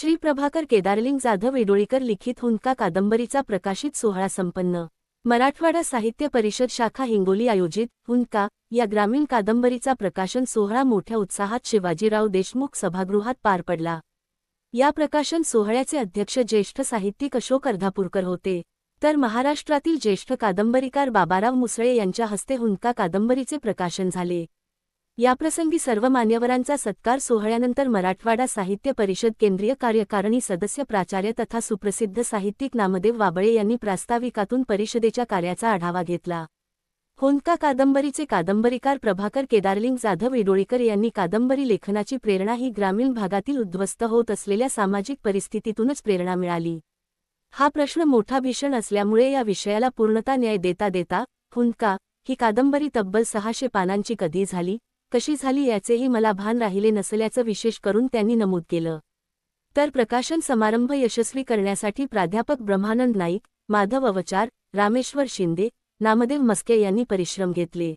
श्री प्रभाकर केदारलिंग जाधव इडोळीकर लिखित हुंका कादंबरीचा प्रकाशित सोहळा संपन्न. मराठवाडा साहित्य परिषद शाखा हिंगोली आयोजित हुंका या ग्रामीण कादंबरीचा प्रकाशन सोहळा मोठ्या उत्साहात शिवाजीराव देशमुख सभागृहात पार पडला. या प्रकाशन सोहळ्याचे अध्यक्ष ज्येष्ठ साहित्यिक अशोक अर्धापूरकर होते. तर महाराष्ट्रातील ज्येष्ठ कादंबरीकार बाबाराव मुसळे यांच्या हस्ते हुंका कादंबरीचे प्रकाशन झाले. याप्रसंगी सर्व मान्यवरांचा सत्कार सोहळ्यानंतर मराठवाडा साहित्य परिषद केंद्रीय कार्यकारिणी सदस्य प्राचार्य तथा सुप्रसिद्ध साहित्यिक नामदेव वाबळे यांनी प्रास्ताविकातून परिषदेच्या कार्याचा आढावा घेतला. होंका कादंबरीचे कादंबरीकार प्रभाकर केदारलिंग जाधव इडोळीकर यांनी कादंबरी लेखनाची प्रेरणा ही ग्रामीण भागातील उद्ध्वस्त होत असलेल्या सामाजिक परिस्थितीतूनच प्रेरणा मिळाली. हा प्रश्न मोठा भीषण असल्यामुळे या विषयाला पूर्णता न्याय देता देता हुंका ही कादंबरी तब्बल सहाशे पानांची कधी झाली? कशी झाली याचेही मला भान राहिले नसल्याचं विशेष करून त्यांनी नमूद केलं. तर प्रकाशन समारंभ यशस्वी करण्यासाठी प्राध्यापक ब्रह्मानंद नाईक माधव अवचार रामेश्वर शिंदे नामदेव मस्के यांनी परिश्रम घेतले.